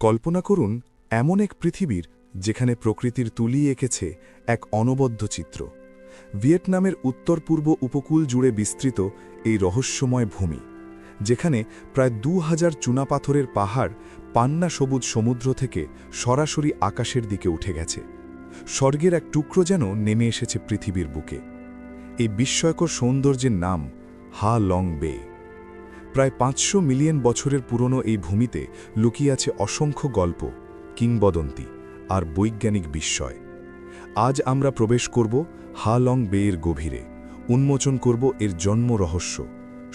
কল্পনা করুন, এমন এক পৃথিবীর যেখানে প্রকৃতির তুলি এঁকেছে এক অনবদ্য চিত্র। ভিয়েতনামের উত্তর পূর্ব উপকূল জুড়ে বিস্তৃত এই রহস্যময় ভূমি, যেখানে প্রায় দু হাজার চুনাপাথরের পাহাড় পান্না সবুজ সমুদ্র থেকে সরাসরি আকাশের দিকে উঠে গেছে। স্বর্গের এক টুকরো যেন নেমে এসেছে পৃথিবীর বুকে। এই বিস্ময়কর সৌন্দর্যের নাম হা লং বে। প্রায় পাঁচশো মিলিয়ন বছরের পুরনো এই ভূমিতে লুকিয়ে আছে অসংখ্য গল্প, কিংবদন্তি আর বৈজ্ঞানিক বিস্ময়। আজ আমরা প্রবেশ করব হা লং বেয়ের গভীরে, উন্মোচন করব এর জন্ম রহস্য,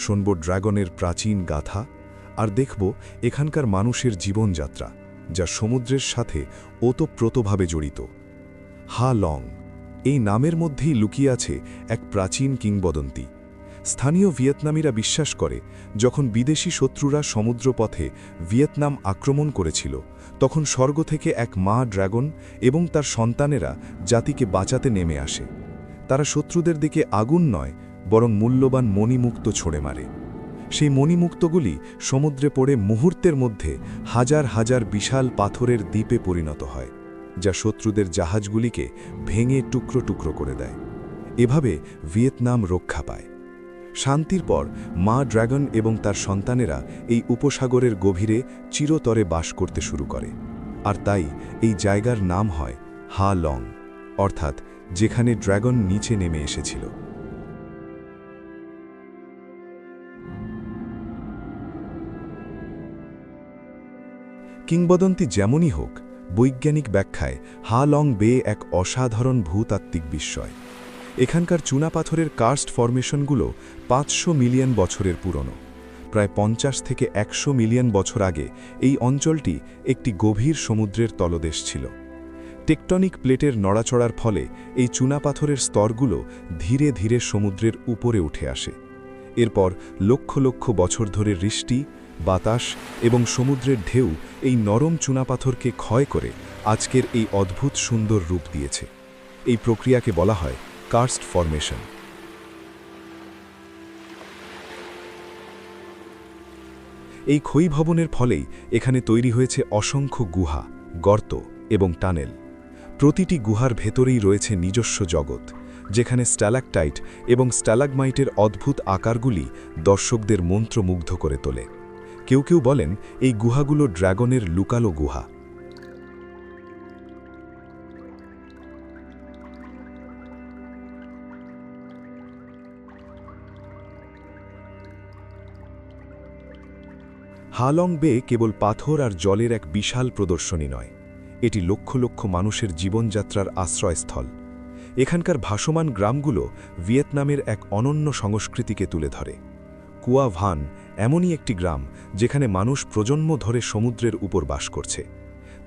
শুনব ড্রাগনের প্রাচীন গাথা আর দেখব এখানকার মানুষের জীবনযাত্রা, যা সমুদ্রের সাথে ওতপ্রোতভাবে জড়িত। হা লং এই নামের মধ্যেই লুকিয়ে আছে এক প্রাচীন কিংবদন্তি। স্থানীয় ভিয়েতনামীরা বিশ্বাস করে, যখন বিদেশি শত্রুরা সমুদ্রপথে ভিয়েতনাম আক্রমণ করেছিল, তখন স্বর্গ থেকে এক মা ড্রাগন এবং তার সন্তানেরা জাতিকে বাঁচাতে নেমে আসে। তারা শত্রুদের দিকে আগুন নয়, বরং মূল্যবান মণিমুক্ত ছড়ে মারে। সেই মণিমুক্তগুলি সমুদ্রে পড়ে মুহূর্তের মধ্যে হাজার হাজার বিশাল পাথরের দ্বীপে পরিণত হয়, যা শত্রুদের জাহাজগুলিকে ভেঙে টুকরো টুকরো করে দেয়। এভাবে ভিয়েতনাম রক্ষা পায়। শান্তির পর মা ড্রাগন এবং তার সন্তানেরা এই উপসাগরের গভীরে চিরতরে বাস করতে শুরু করে। আর তাই এই জায়গার নাম হয় হা লং, অর্থাৎ যেখানে ড্রাগন নিচে নেমে এসেছিল। কিংবদন্তি যেমনই হোক, বৈজ্ঞানিক ব্যাখ্যায় হা লং বে এক অসাধারণ ভূতাত্ত্বিক বিস্ময়। এখানকার চুনাপাথরের কার্স্ট ফরমেশনগুলো পাঁচশো মিলিয়ন বছরের পুরনো। প্রায় পঞ্চাশ থেকে একশো মিলিয়ন বছর আগে এই অঞ্চলটি একটি গভীর সমুদ্রের তলদেশ ছিল। টেকটনিক প্লেটের নড়াচড়ার ফলে এই চুনাপাথরের স্তরগুলো ধীরে ধীরে সমুদ্রের উপরে উঠে আসে। এরপর লক্ষ লক্ষ বছর ধরে বৃষ্টি, বাতাস এবং সমুদ্রের ঢেউ এই নরম চুনাপাথরকে ক্ষয় করে আজকের এই অদ্ভুত সুন্দর রূপ দিয়েছে। এই প্রক্রিয়াকে বলা হয় কার্স্ট ফরমেশন। এই ক্ষয়ীভবনের ফলেই এখানে তৈরি হয়েছে অসংখ্য গুহা, গর্ত এবং টানেল। প্রতিটি গুহার ভেতরেই রয়েছে নিজস্ব জগৎ, যেখানে স্ট্যালাকটাইট এবং স্ট্যালাগমাইটের অদ্ভুত আকারগুলি দর্শকদের মন্ত্রমুগ্ধ করে তোলে। কেউ কেউ বলেন এই গুহাগুলো ড্রাগনের লুকালো গুহা। হালং বে কেবল পাথর আর জলের এক বিশাল প্রদর্শনী নয়, এটি লক্ষ লক্ষ মানুষের জীবনযাত্রার আশ্রয়স্থল। এখানকার ভাসমান গ্রামগুলো ভিয়েতনামের এক অনন্য সংস্কৃতিকে তুলে ধরে। কুয়া ভান এমনই একটি গ্রাম যেখানে মানুষ প্রজন্ম ধরে সমুদ্রের উপর বাস করছে।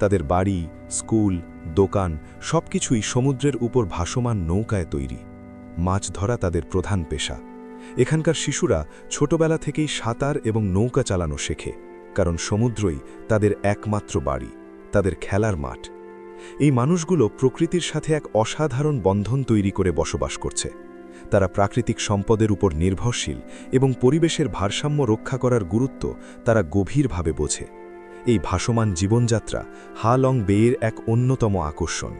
তাদের বাড়ি, স্কুল, দোকান সবকিছুই সমুদ্রের উপর ভাসমান নৌকায় তৈরি। মাছ ধরা তাদের প্রধান পেশা। এখানকার শিশুরা ছোটবেলা থেকেই সাঁতার এবং নৌকা চালানো শেখে, কারণ সমুদ্রই তাদের একমাত্র বাড়ি, তাদের খেলার মাঠ। এই মানুষগুলো প্রকৃতির সাথে এক অসাধারণ বন্ধন তৈরি করে বসবাস করছে। তারা প্রাকৃতিক সম্পদের উপর নির্ভরশীল এবং পরিবেশের ভারসাম্য রক্ষা করার গুরুত্ব তারা গভীরভাবে বোঝে। এই ভাসমান জীবনযাত্রা হালং বেয়ের এক অন্যতম আকর্ষণ।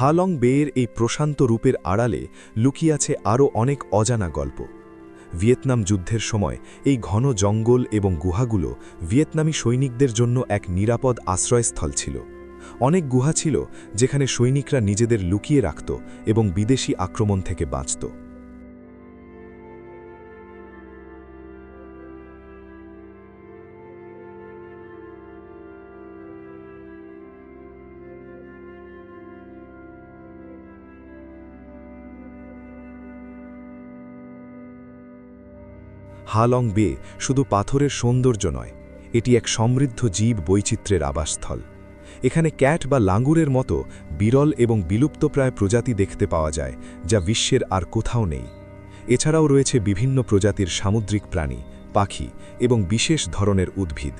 হালং বেয়ের এই প্রশান্ত রূপের আড়ালে লুকিয়ে আছে আরও অনেক অজানা গল্প। ভিয়েতনাম যুদ্ধের সময় এই ঘন জঙ্গল এবং গুহাগুলো ভিয়েতনামী সৈনিকদের জন্য এক নিরাপদ আশ্রয়স্থল ছিল। অনেক গুহা ছিল যেখানে সৈনিকরা নিজেদের লুকিয়ে রাখত এবং বিদেশি আক্রমণ থেকে বাঁচত। হালং বে শুধু পাথরের সৌন্দর্য নয়, এটি এক সমৃদ্ধ জীব বৈচিত্র্যের আবাসস্থল। এখানে ক্যাট বা লাঙ্গুরের মতো বিরল এবং বিলুপ্তপ্রায় প্রজাতি দেখতে পাওয়া যায়, যা বিশ্বের আর কোথাও নেই। এছাড়াও রয়েছে বিভিন্ন প্রজাতির সামুদ্রিক প্রাণী, পাখি এবং বিশেষ ধরনের উদ্ভিদ।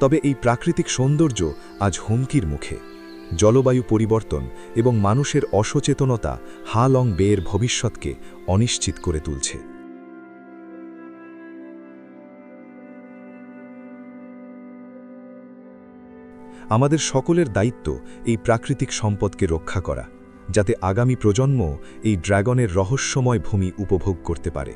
তবে এই প্রাকৃতিক সৌন্দর্য আজ হুমকির মুখে। জলবায়ু পরিবর্তন এবং মানুষের অসচেতনতা হালং বেয়ের ভবিষ্যৎকে অনিশ্চিত করে তুলছে। আমাদের সকলের দায়িত্ব এই প্রাকৃতিক সম্পদকে রক্ষা করা, যাতে আগামী প্রজন্ম এই ড্রাগনের রহস্যময় ভূমি উপভোগ করতে পারে।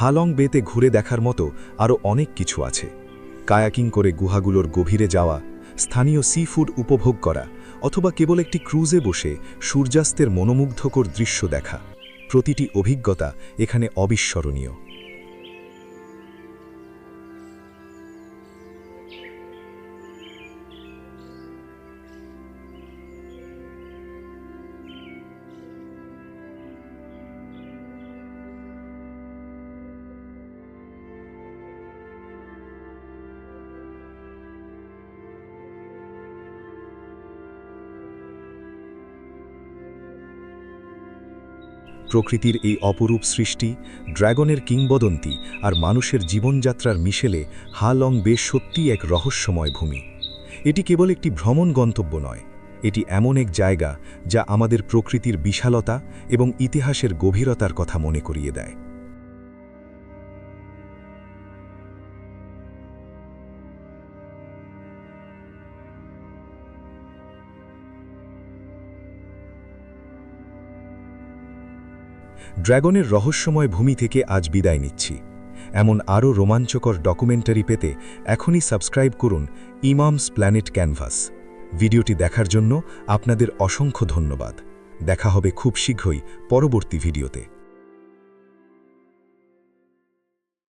হালং বেতে ঘুরে দেখার মতো আরও অনেক কিছু আছে। কায়াকিং করে গুহাগুলোর গভীরে যাওয়া, স্থানীয় সি ফুড উপভোগ করা, অথবা কেবল একটি ক্রুজে বসে সূর্যাস্তের মনোমুগ্ধকর দৃশ্য দেখা, প্রতিটি অভিজ্ঞতা এখানে অবিস্মরণীয়। প্রকৃতির এই অপরূপ সৃষ্টি, ড্রাগনের কিংবদন্তি আর মানুষের জীবনযাত্রার মিশেলে হালং বেশ সত্যি এক রহস্যময় ভূমি। এটি কেবল একটি ভ্রমণ গন্তব্য নয়, এটি এমন এক জায়গা যা আমাদের প্রকৃতির বিশালতা এবং ইতিহাসের গভীরতার কথা মনে করিয়ে দেয়। ড্রাগনের রহস্যময় ভূমি থেকে আজ বিদায় নিচ্ছি। এমন আরও রোমাঞ্চকর ডকুমেন্টারি পেতে এখনই সাবস্ক্রাইব করুন ইমামস প্ল্যানেট ক্যানভাস। ভিডিওটি দেখার জন্য আপনাদের অসংখ্য ধন্যবাদ। দেখা হবে খুব শীঘ্রই পরবর্তী ভিডিওতে।